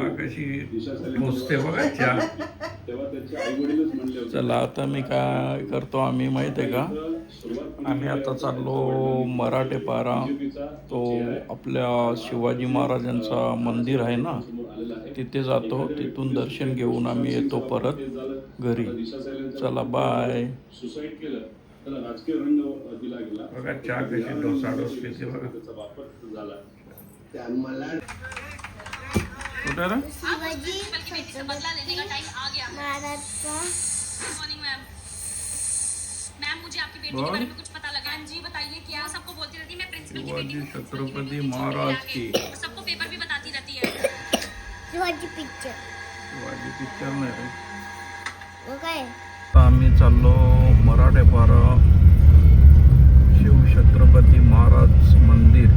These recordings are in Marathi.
बघा कशी पोचते बघा चहा चला आता मी काय करतो आम्ही माहिती आहे का? आम्ही आता चाललो मराठे पारा. तो आपल्या शिवाजी महाराजांचा मंदिर आहे ना? तिथे जातो तिथून दर्शन घेऊन आम्ही येतो परत घरी. चला बाय. सुसाईड केलं. त्याला राजकीय रंग दिला गेला. बघा चहा कशी डोसा डोस बघा. त्याचा वापर झाला. कुठे रे? शिवाजी बदला लेने का टाइम आ गया महाराजचा. गुड मॉर्निंग मैम मैम मुझे आपकी बेटी के बोल। बारे में कुछ पता लगा हाँ। जी बताइए क्या? सबको बोलती रहती है मैं प्रिंसिपल की बेटी शिवाजी हूँ। छत्रपती महाराज की। सबको पेपर भी बताती रहती है। शिवाजी पिक्चर शिवाजी पिक्चर नाही रे। आता आम्ही चाललो मराठे पारा शिवछत्रपती महाराज मंदिर.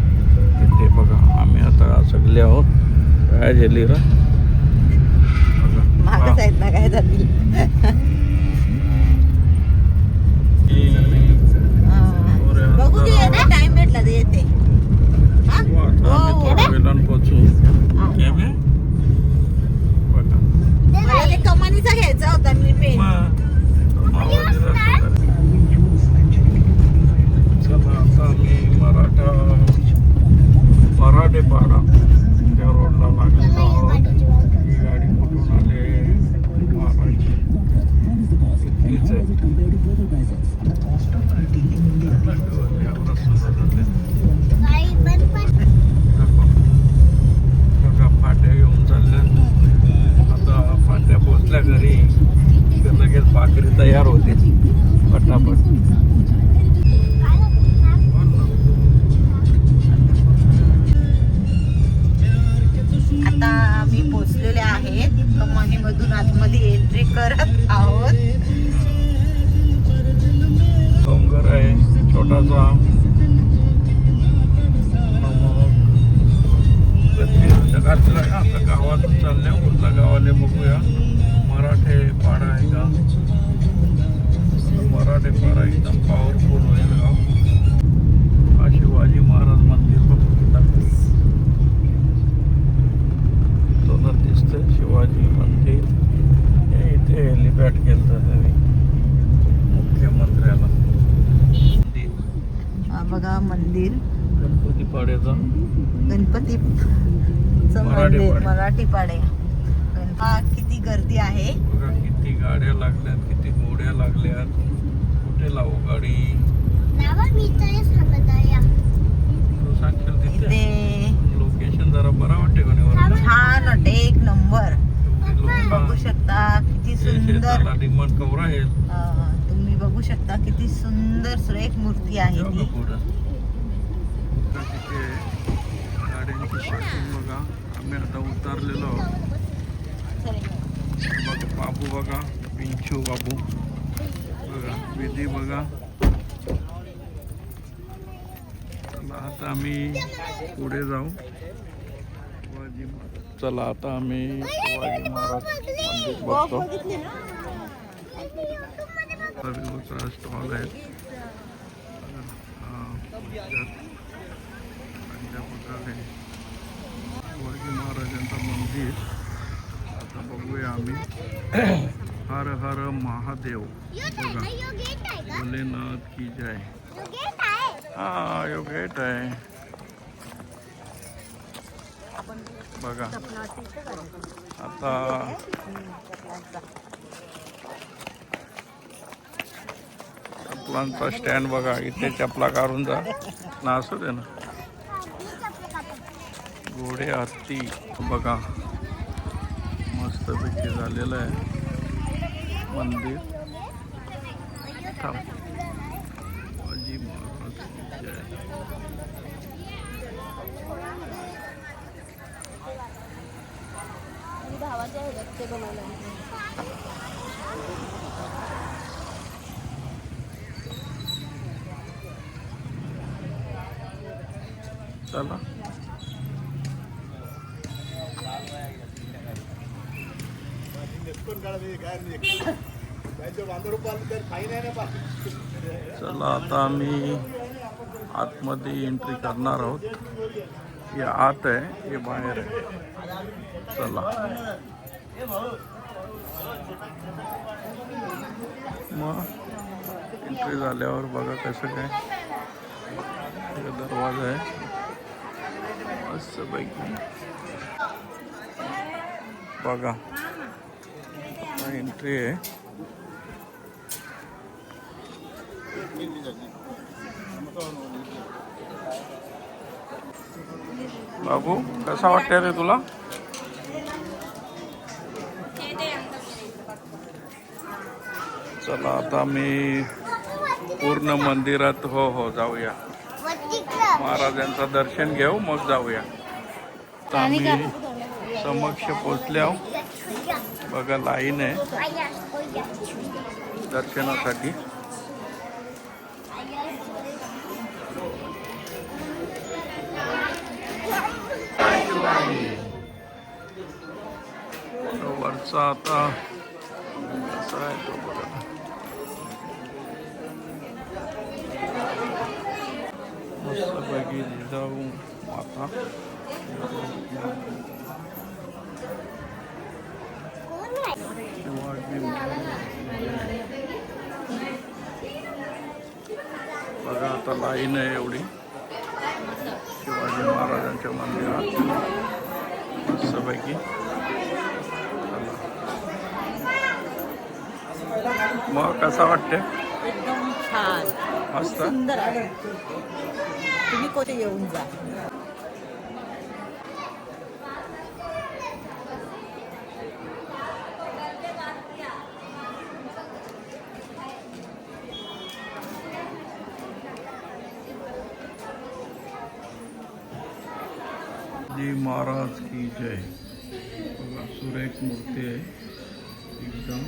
तिथे बघा आम्ही आता सगळे आहोत. काय झाली रा? मागच आहेत ना काय जातील बघू दे टाइम भेटला येते. मराठे पाडा एकदम पॉवरफुल होईल गाव हा शिवाजी महाराज मंदिर बघू तो दिसतंय शिवाजी मंदिर. हे इथे हेलिपॅड केलं त्यांनी. मुख्यमंत्र्याला. मंदिर. हा बघा मंदिर. गणपती पाड्याचा गणपती मराठी मंदिर पाडे. मराठी पाडे गण- हा, किती गर्दी आहे? किती गाड्या लागल्यात किती गोड्या लागल्यात. कुठे लावू गाडी लोकेशन जरा बरा वाटते का नाही वरनं? छान वाटते एक नंबर. बघू. शकता किती हे सुंदर. कवरा आहे? तुम्ही बघू शकता किती सुंदर सुरेख मूर्ती आहे ती. गाड्यांची पार्किंग बघा. आम्ही आता उतरलेलो बाबू बघा. पिंचू बाबू. बघा विधी बघा. चला आता आम्ही पुढे जाऊ. शिवाजी महाराज. चला आता आम्ही शिवाजी महाराज मंदिर बघतो. सर्वचा स्टॉल आहे त्यात प्रकारे शिवाजी महाराजांचं मंदिर. आता बघूया आम्ही. हर हर महादेव। बघा भोलेनाथ की जय। हा यो गेट आहे। बघा। आता चपलांचा स्टँड बघा इथे चपला काढून जा. ना असू दे ना. घोडे हत्ती. बघा. मस्तपैकी झालेलं आहे. मंदिर. थांब. शिवाजी महाराज चला आता आम्ही आतमध्ये एंट्री करणार आहोत. हे आत आहे हे बाहेर आहे. चला. मग एंट्री झाल्यावर बघा कसं काय. दरवाजा आहे. मस्त पैकी. बघा. एंट्री आहे. बाबू कसा वाटतंय रे तुला? चला आता मी पूर्ण मंदिरात हो हो जाऊया. महाराजांचं दर्शन घेऊ मग जाऊया. आम्ही समक्ष पोचल्या बघा लाईन आहे दर्शनासाठी तो वरचा आता कसा आहे तो बघा मस्तपैकी जिजाऊ माता शिवाजी बघा आता लाईन आहे एवढी. शिवाजी महाराजांच्या मंदिरात. मस्तपैकी. चला. मग कसा वाटते एकदम छान. मस्त? सुंदर आहे. तुम्ही कोठे येऊन जी. महाराज आहे. बघा सुरेख मूर्ती आहे. एकदम.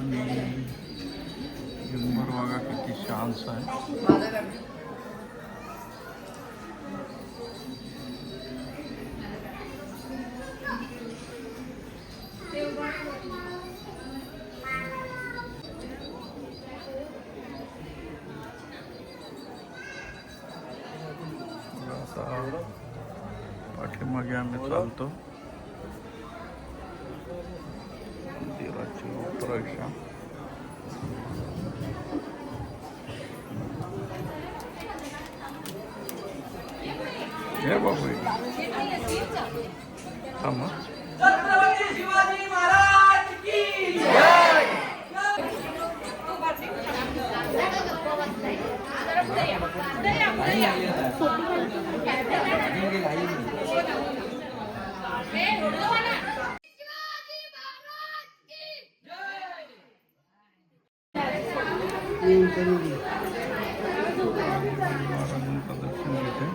आणि झुंबर बघा किती शांत आहे. पाठीमागे आम्ही चालतो मंदिराची उत्तराक्षा हे बाबू थांबा महाराजांचं दर्शन घेते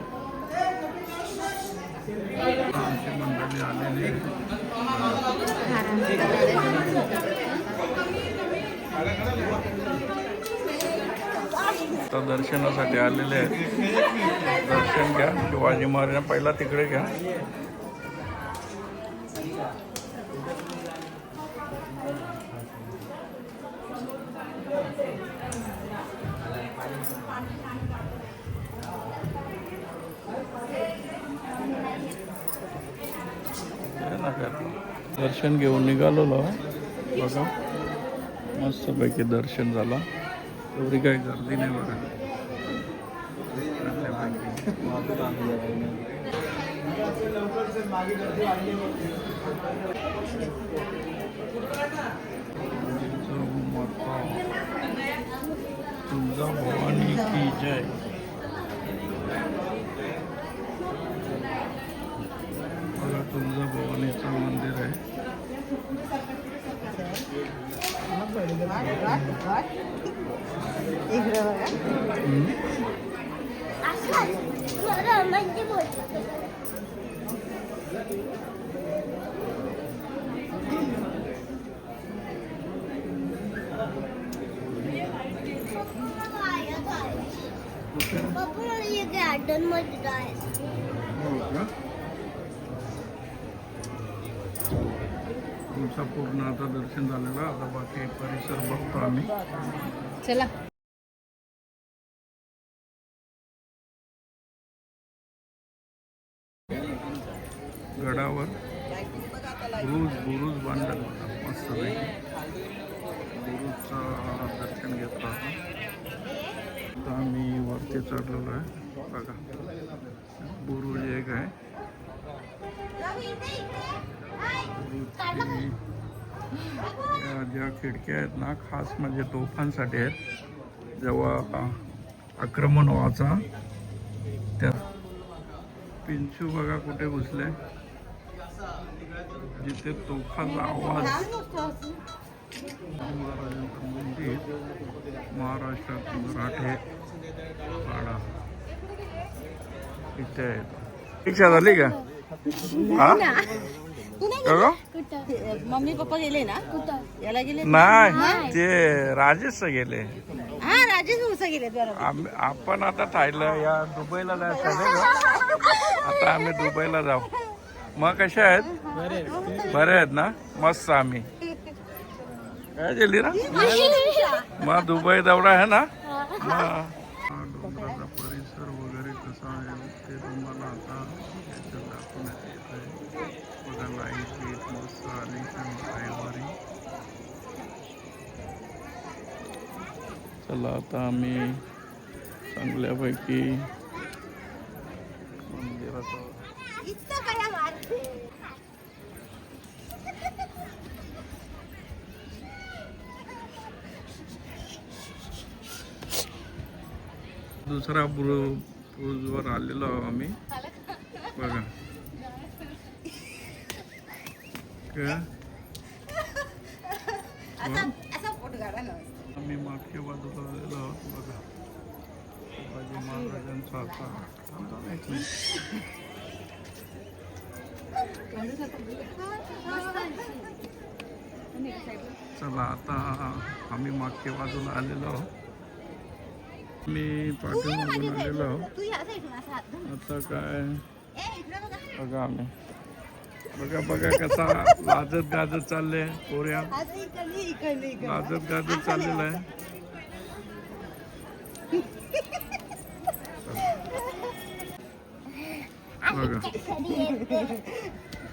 मंडळी आता दर्शनासाठी आलेले आहेत. दर्शन घ्या शिवाजी महाराजांना पहिला तिकडे घ्या हे ना काय. दर्शन घेऊन निघालेलो. बघा. मस्तपैकी दर्शन झाला. एवढी काही गर्दी नाही बघा. जिजाऊ भवानी की जय बघा तुळजा भवानीचं मंदिर आहे इकडे बघा हम्म. असंच खरं म्हणजे बोलतो कुठे? पप्पा मला हे गार्डनमध्ये जायचं देवीचा पूर्ण आता दर्शन झालेलं आता बाकी परिसर बघतो आम्ही. चला. गडावर बुरुज बुरुज बांधला. होता मस्त बुरुजचं दर्शन घेतला होतं आता आम्ही वरती चढलेलो आहे. बघा. बुरुज एक आहे. ज्या खिडक्या आहेत ना खास म्हणजे तोफांसाठी आहेत. जेव्हा आक्रमण व्हायचा त्या पिंचू बघा कुठे घुसले. जिथे तोफाचा आवाज मंदिर महाराष्ट्रात मराठे पाडा इथे आहेत. शिक्षा झाली का? हा? मम्मी पप्पा गेले ना? याला गेले? नाही ते राजेश गेले. हा राजेश गेले आपण आता थायलंड या दुबईला जायचं? आता आम्ही दुबईला जाऊ. मग कसे आहेत? बरे आहेत. ना? मस्त आम्ही. काय दिली ना मग दुबई दौरा आहे ना? मग हा. डोंगराचा परिसर वगैरे कसा आहे ते तुम्हाला आता याच्यात दाखवण्यात येत आहे. बघा लाइट बीट मस्त आली ड्रायव्हरी चला आता आम्ही चांगल्यापैकी मंदिराचा दुसरा ब्रु ब्रुजवर आलेलो आहो आम्ही. बघा. आम्ही मागच्या बाजूला आलेलो आहोत बघा. शिवाजी महाराजांचा आता. चला आता आम्ही मागच्या बाजूला आलेलो आहोत. मी पाठीमागून आलेलो आहोत. आता काय? बघा आम्ही. बघा बघा कसा लाजत गाजत चालले पोऱ्या. लाजत गाजत चाललेलं आहे. बघा.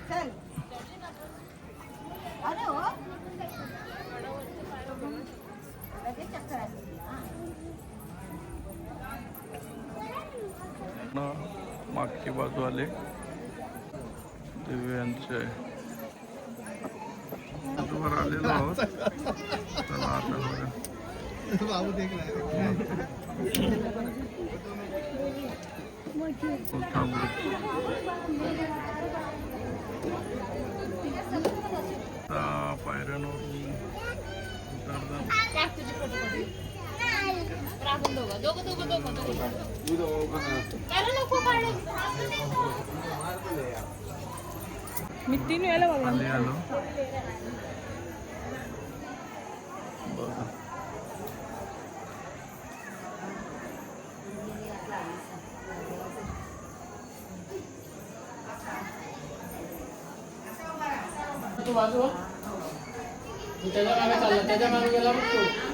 चल अरे हो लगेच चक्कर आली. हा. न मागची बाजू आले. दिव्यांचे वर आलेलो आहोत. चला आता बघा मोठा हो, वृक्ष. आता पायऱ्यांवरून उतरताना आपण दोघं दोघं दोघं दोघं दोघं त्याला नको काढू. खाली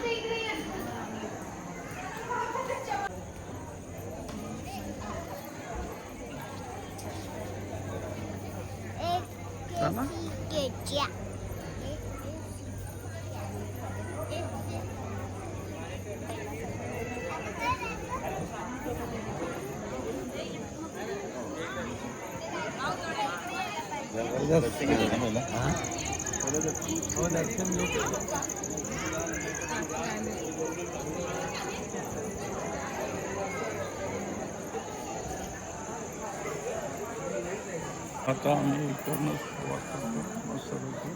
आता आम्ही इकडनं सुरुवात करतो मस्तपैकी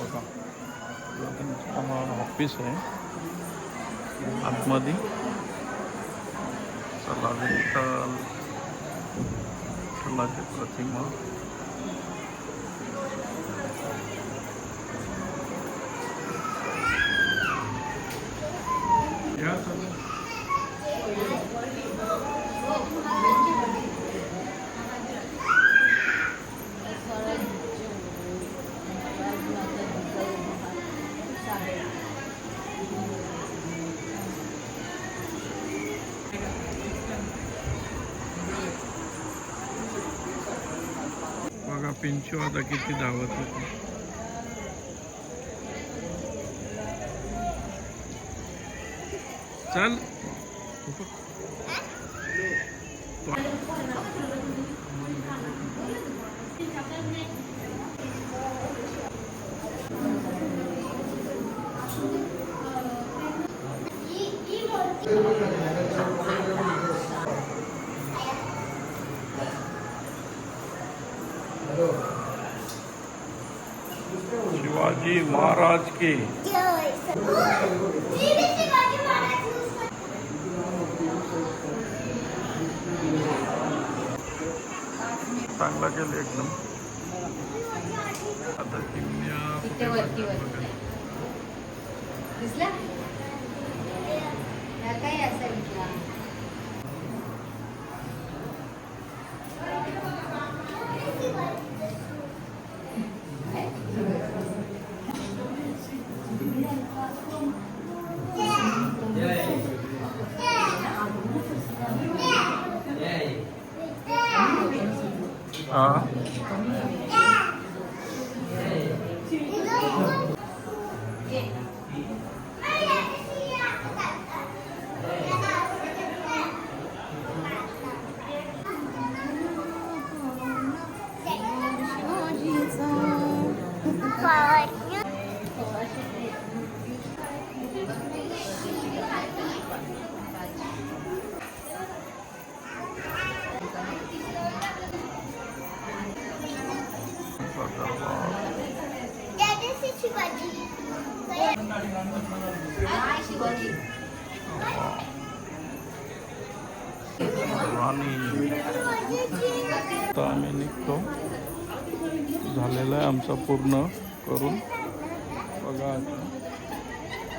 बघा हे ऑफिस आहे. आतमध्ये. चला विठ्ठल. विठ्ठलाची प्रतिमा. पिंचू आता किती धावत होती? चल. शिवाजी महाराज की। चांगला केलं एकदम. आता पूर्ण करून बघा आता.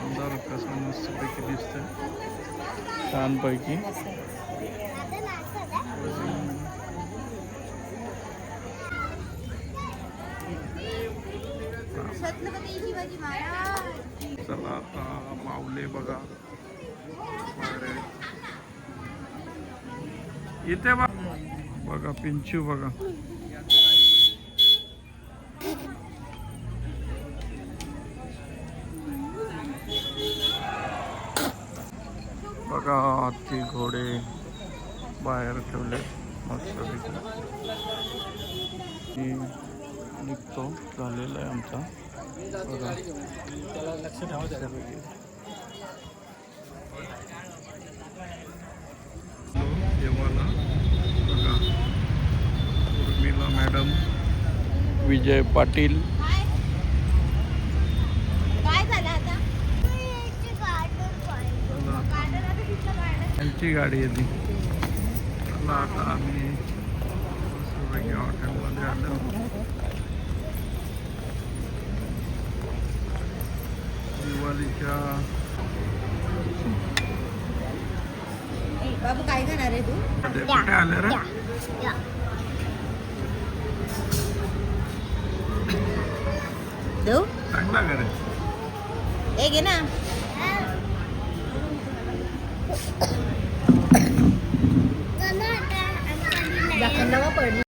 अंधार कसा मस्तपैकी दिसतंय. छानपैकी. चला आता माऊले बघा. इथे बघा. बघा पिंचू बघा. बघा ती घोडे बाहेर ठेवले मस्त निघतो झालेला आहे आमचा. बघा. देवाला बघा. उर्मिला मॅडम विजय पाटील काय झालं आता चला त्यांची गाडी आहे ती चला आता आम्ही मस्तपैकी हॉटेलमध्ये आलो दिवाळीच्या बाबू काय घेणार आहे तू? मध्ये कुठे आले रे? देऊ? चांगला करे हे घे ना. แล้วก็เปิด